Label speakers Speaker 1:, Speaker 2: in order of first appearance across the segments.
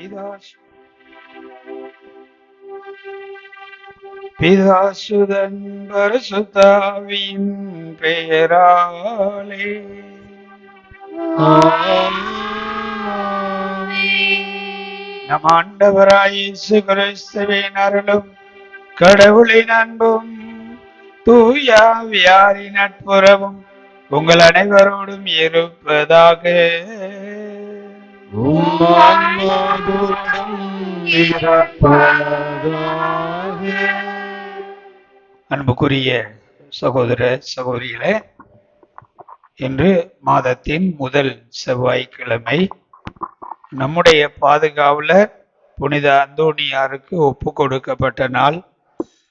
Speaker 1: பிதாசு பிதாசுதன் பரிசுத்தாவின் பெயராலே நம் ஆண்டவராய் இயேசு கிறிஸ்துவின் அருளும் கடவுளின் அன்பும் தூயாவியாரின் நட்புறவும் உங்கள் அனைவரோடும் இருப்பதாக. அன்புக்குரிய சகோதர சகோதரிகளே இன்று மாதத்தின் முதல் செவ்வாய்க்கிழமை. நம்முடைய பாதுகாவலர் புனித அந்தோணியாருக்கு ஒப்பு கொடுக்கப்பட்ட நாள்.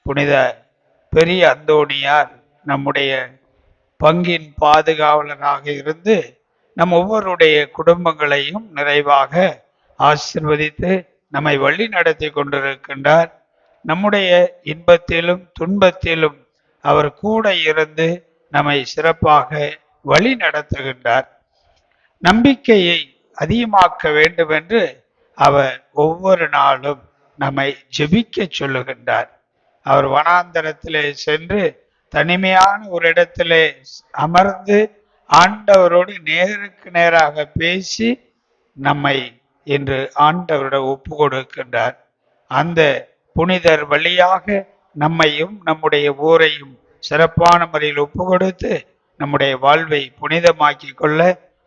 Speaker 1: புனித பெரிய அந்தோணியார் நம்முடைய பங்கின் பாதுகாவலராக இருந்து நம் ஒவ்வொருடைய குடும்பங்களையும் நிறைவாக ஆசிர்வதித்து நம்மை வழி நடத்தி கொண்டிருக்கின்றார். நம்முடைய இன்பத்திலும் துன்பத்திலும் அவர் கூட இருந்து நம்மை சிறப்பாக வழி நடத்துகின்றார். நம்பிக்கையை அதிகமாக்க வேண்டும் என்று அவர் ஒவ்வொரு நாளும் நம்மை ஜெபிக்க சொல்லுகின்றார். அவர் வனாந்தரத்திலே சென்று தனிமையான ஒரு இடத்திலே அமர்ந்து ஆண்டவரோடு நேருக்கு நேராக பேசி நம்மை இன்று ஆண்டவரிடம் ஒப்பு கொடுக்கின்றார். அந்த புனிதர் வழியாக நம்மையும் நம்முடைய ஊரையும் சிறப்பான முறையில் ஒப்பு கொடுத்து நம்முடைய வாழ்வை புனிதமாக்கி கொள்ள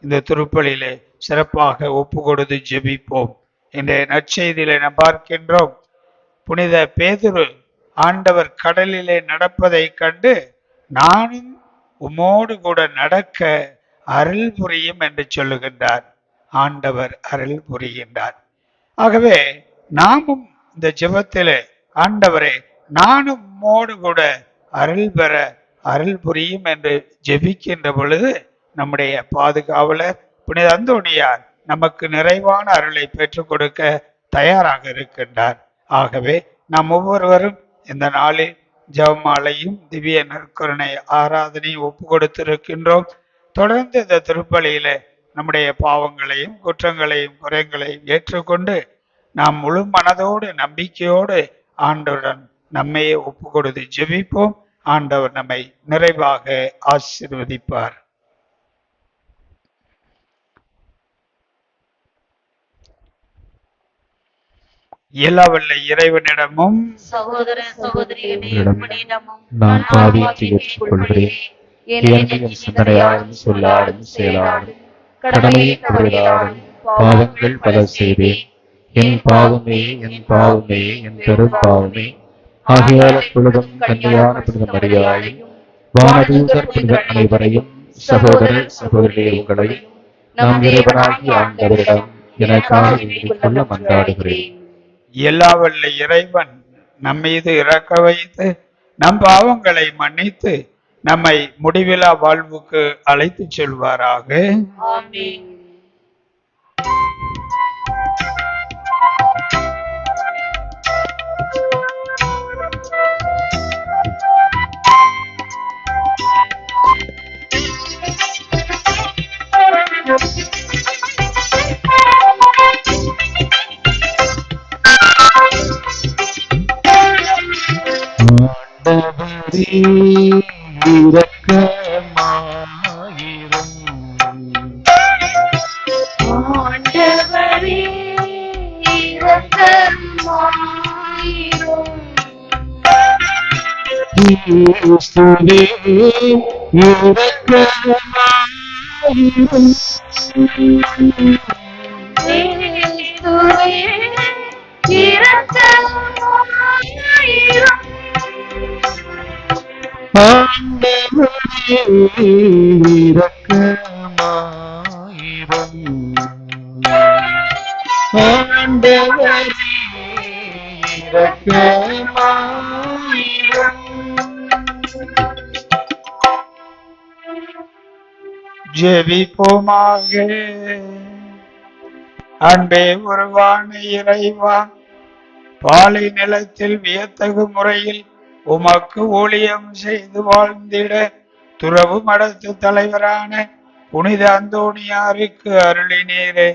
Speaker 1: இந்த திருப்பலியிலே சிறப்பாக ஒப்பு கொடுத்து ஜெபிப்போம். இன்றைய நற்செய்தியிலே நாம் பார்க்கின்றோம் புனித பேதுரு ஆண்டவர் கடலிலே நடப்பதைக் கண்டு நானும் உமோடு கூட நடக்க அருள் புரியும் என்று சொல்லுகின்றார். ஆண்டவர் அருள் புரிகின்றார். ஆகவே நாமும் இந்த ஜெபத்திலே ஆண்டவரே நானும் உம்மோடு கூட அருள் பெற அருள் புரியும் என்று ஜெபிக்கின்ற பொழுது நம்முடைய பாதுகாவலர் புனித அந்தோணியார் நமக்கு நிறைவான அருளை பெற்றுக் கொடுக்க தயாராக இருக்கின்றார். ஆகவே நாம் ஒவ்வொருவரும் இந்த நாளில் ஜெபமாலையும் திவ்ய நற்கருணை ஆராதனையும் ஒப்பு கொடுத்திருக்கின்றோம் தொடர்ந்து இந்த திருப்பலியில நம்முடைய பாவங்களையும் குற்றங்களையும் குறைகளையும் ஏற்றுக்கொண்டு நாம் முழு மனதோடு நம்பிக்கையோடு ஆண்டவுடன் நம்மையே ஒப்பு கொடுத்து ஜெபிப்போம். ஆண்டவர் நம்மை நிறைவாக ஆசிர்வதிப்பார். இயலாவல்ல. இறைவனிடமும்
Speaker 2: சகோதர சகோதரிகளே
Speaker 3: உங்களிடம்
Speaker 2: உங்களிடமும்
Speaker 3: நான் பாவித்து ஏற்றுக்கொள்கிறேன் ஏனெனில் சிந்தனையாலும் சொல்லாலும் செயலாலும் கடமையை தவறினாலும் பாவங்கள் பல செய்தேன் என் பாவமே என் பாவமே என் பெரும் பாவமே. ஆகையால் பொழுதும் கன்னியான புனித மரியாதையும் வானதூதர் புனித அனைவரையும் சகோதர சகோதரிகளே உங்களையும் நாம் இறைவனாகி ஆண்டவரிடம் எனக்காக வேண்டிக் கொள்ள மன்றாடுகிறேன்.
Speaker 1: இயலாவல்ல இறைவன் நம் மீது இறக்க வைத்து நம் பாவங்களை மன்னித்து நம்மை முடிவிலா வாழ்வுக்கு அழைத்துச் செல்வாராக.
Speaker 3: ஆண்டவரே இரக்கமாயிரும்
Speaker 2: ஆண்டவரே இரக்கமாயிரும்
Speaker 3: இயேசுவே இரக்கமாயிரும்
Speaker 2: இயேசுவே
Speaker 3: ஆண்டவரே இரக்கமாயிரும்
Speaker 1: ஜெபிப்போமாக. அன்பே உருவான இறைவா பாலை நிலத்தில் வியத்தகு முறையில் உமக்கு ஊழியம் செய்து வாழ்ந்திட துறவு மடத்து தலைவரான புனித அந்தோணியாருக்கு அருளினீரே.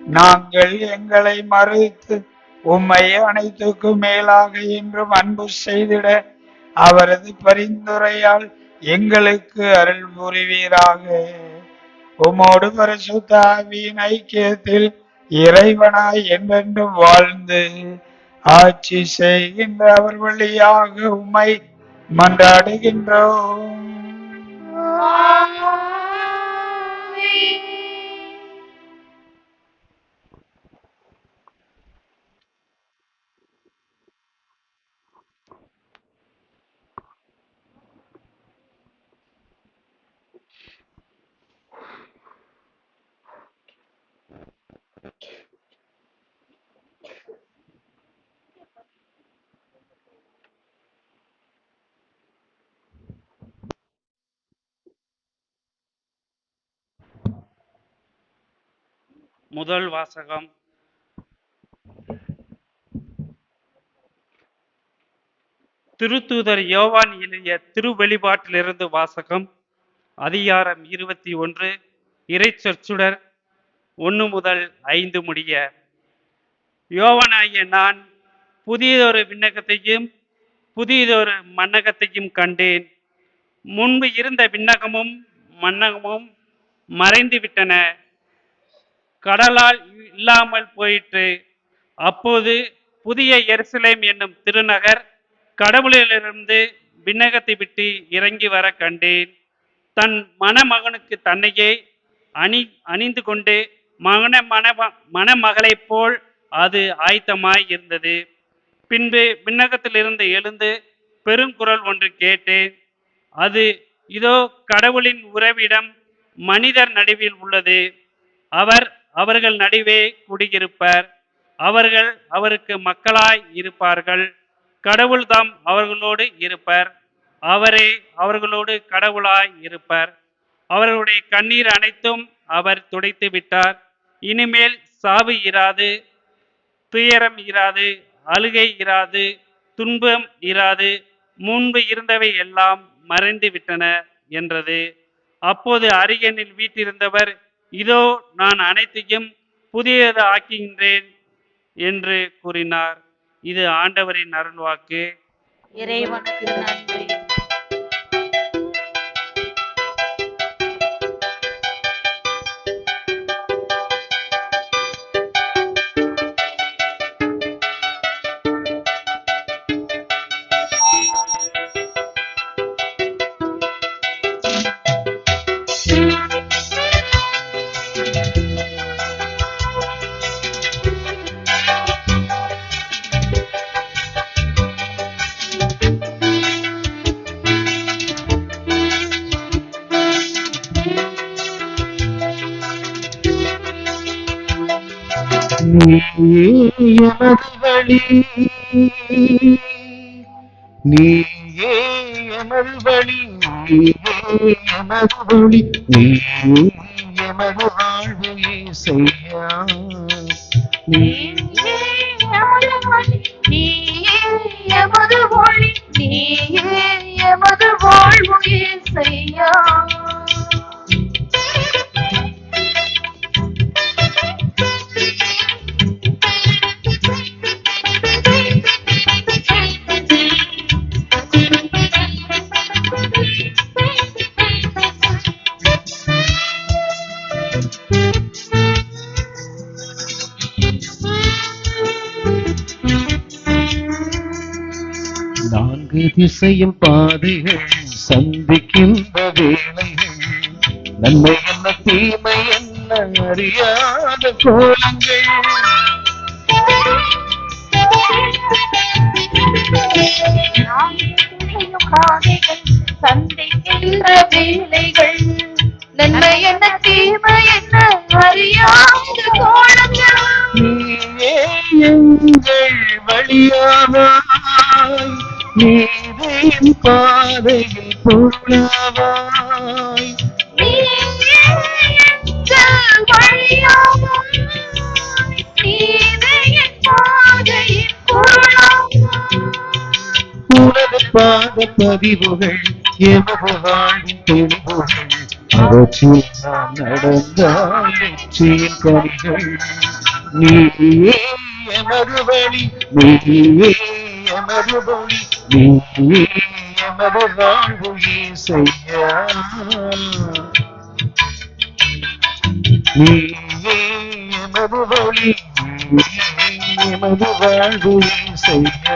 Speaker 1: நாங்கள் எங்களை மறுத்து உம்மை அனைத்துக்கும் மேலாக என்றும் அன்பு செய்திட அவரது பரிந்துரையால் எங்களுக்கு அருள் புரிவீராக. உமோடு பரிசுத்த ஆவியின் ஐக்கியத்தில் இறைவனாய் என்றென்றும் வாழ்ந்து ஆட்சி செய்கின்ற அவர் வழியாக உமை மன்றாடுகின்றோம்.
Speaker 4: முதல் வாசகம். திருத்தூதர் யோவான் எழுதிய திருவெளிபாட்டிலிருந்து வாசகம் அதிகாரம் இருபத்தி ஒன்று இறைச்சொற்சுடர் ஒன்று முதல் ஐந்து முடிய. யோவனாகிய நான் புதியதொரு விண்ணகத்தையும் புதியதொரு மன்னகத்தையும் கண்டேன். முன்பு இருந்த விண்ணகமும் மன்னகமும் மறைந்து விட்டன கடலால் இல்லாமல் போயிற்று. அப்போது புதிய எருசலேம் என்னும் திருநகர் கடவுளிலிருந்து விண்ணகத்தை விட்டு இறங்கி வர கண்டேன். தன் மணமகனுக்கு தன்னையே அணி அணிந்து கொண்டு மகன மண மணமகளைப் போல் அது ஆயத்தமாய் இருந்தது. பின்பு விண்ணகத்திலிருந்து எழுந்து பெருங்குரல் ஒன்று கேட்டேன். அது இதோ கடவுளின் உறவிடம் மனிதர் நடுவில் உள்ளது. அவர் அவர்கள் நடுவே குடியிருப்பர். அவர்கள் அவருக்கு மக்களாய் இருப்பார்கள். கடவுள் தாம் அவர்களோடு இருப்பர். அவரே அவர்களோடு கடவுளாய் இருப்பர். அவர்களுடைய கண்ணீர் அனைத்தும் அவர் துடைத்து விட்டார். இனிமேல் சாவு இராது துயரம் இராது அழுகை இராது துன்பம் இராது முன்பு இருந்தவை எல்லாம் மறைந்து விட்டன என்றது. அப்போது அரியனில் வீட்டிருந்தவர் இதோ நான் அனைத்தையும் புதியது ஆக்குகின்றேன் என்று கூறினார். இது ஆண்டவரின் அருள்வாக்கு.
Speaker 2: இறைவனுக்கு நன்றி
Speaker 3: எனது வழி நீயே எனது வழி நீயே எனது வழி நீயே எனது வாழ்வு செய்யா
Speaker 2: நீயே எமது வழி, நீயே எமது ஒளி,
Speaker 3: நீ திசையும் பாதைகள் சந்திக்கின்ற வேளைகள் நன்மை என்ன தீமை என்ன அறியாத கோலங்கள்?
Speaker 2: சந்திக்கின்ற வேலைகள் நன்மை என்ன தீமை என்ன அறியாத கோலங்கள்?
Speaker 3: எங்கள் வழியாவாய் நீரே பாதையில் பொருளாவாய்
Speaker 2: நீயே
Speaker 3: உனது பாத பதிவுகள் எமது வாழும் தெளிவுகள்? அவற்றில் நான் நடந்தால் வெற்றியின் கனிகள். எமது வழி நீ எமது வழி நீ எமது வாழ்வு செய்ய நீ எமது வழி நீயே எமது வாழ்வு செய்ய.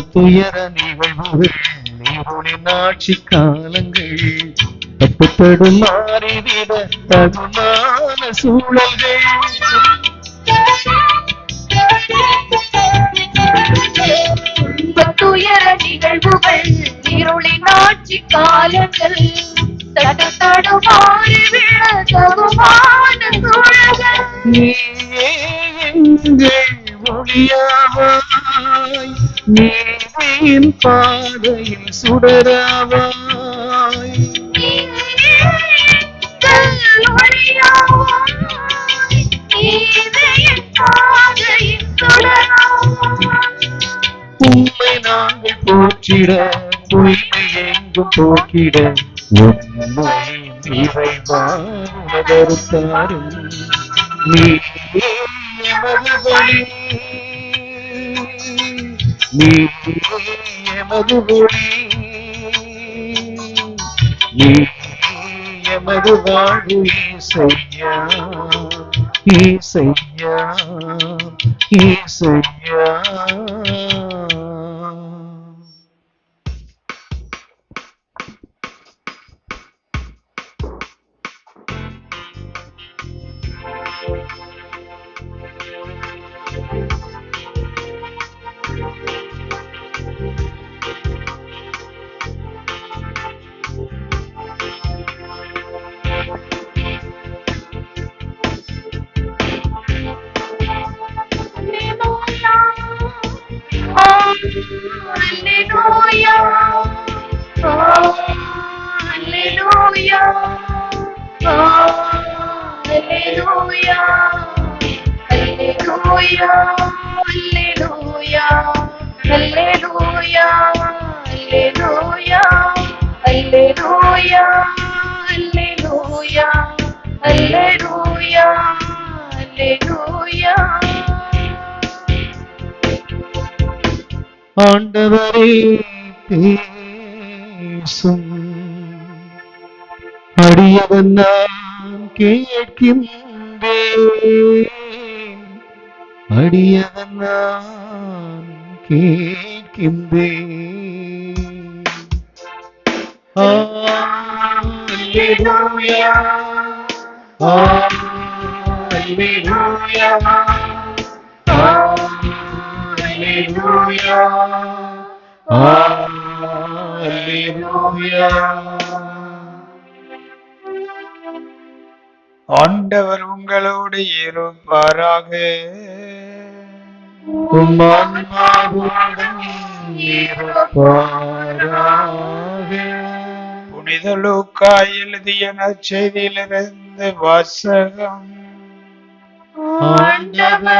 Speaker 3: துன்பத் துயர நிகழ்வுகள் நீருளின் ஆட்சி காலங்கள். தட்டுத்தடு மாறிவிட தகுமான சூழல்கள்.
Speaker 2: துயர நிகழ்வுகள் இருளின் ஆட்சி காலங்கள். தடு தடுமாறி விழ தகுமான சூழல்கள்.
Speaker 3: நீயே எங்கள் ஒளியாவாய். நீதியின் பாதையில் சுடராவாய். உண்மை நாங்கள் போற்றிட பொய்மை எங்கும் போக்கிட உண்மை இறைவாருத்தாரும் நீ நீ எமது வழி. நீ எமது வாழ்வு ஈசையா ஈசையா ஆண்டவரே பேசும் அடியவன் நான் கேட்கின்றேன் அடியவன் நான் கேட்கின்றேன்
Speaker 1: ஆண்டவர் உங்களோடு
Speaker 3: இருப்பாராக
Speaker 1: புனித லூக்கா எழுதிய நற்செய்தியிலிருந்து வாசகம்.
Speaker 3: ஆண்டவர்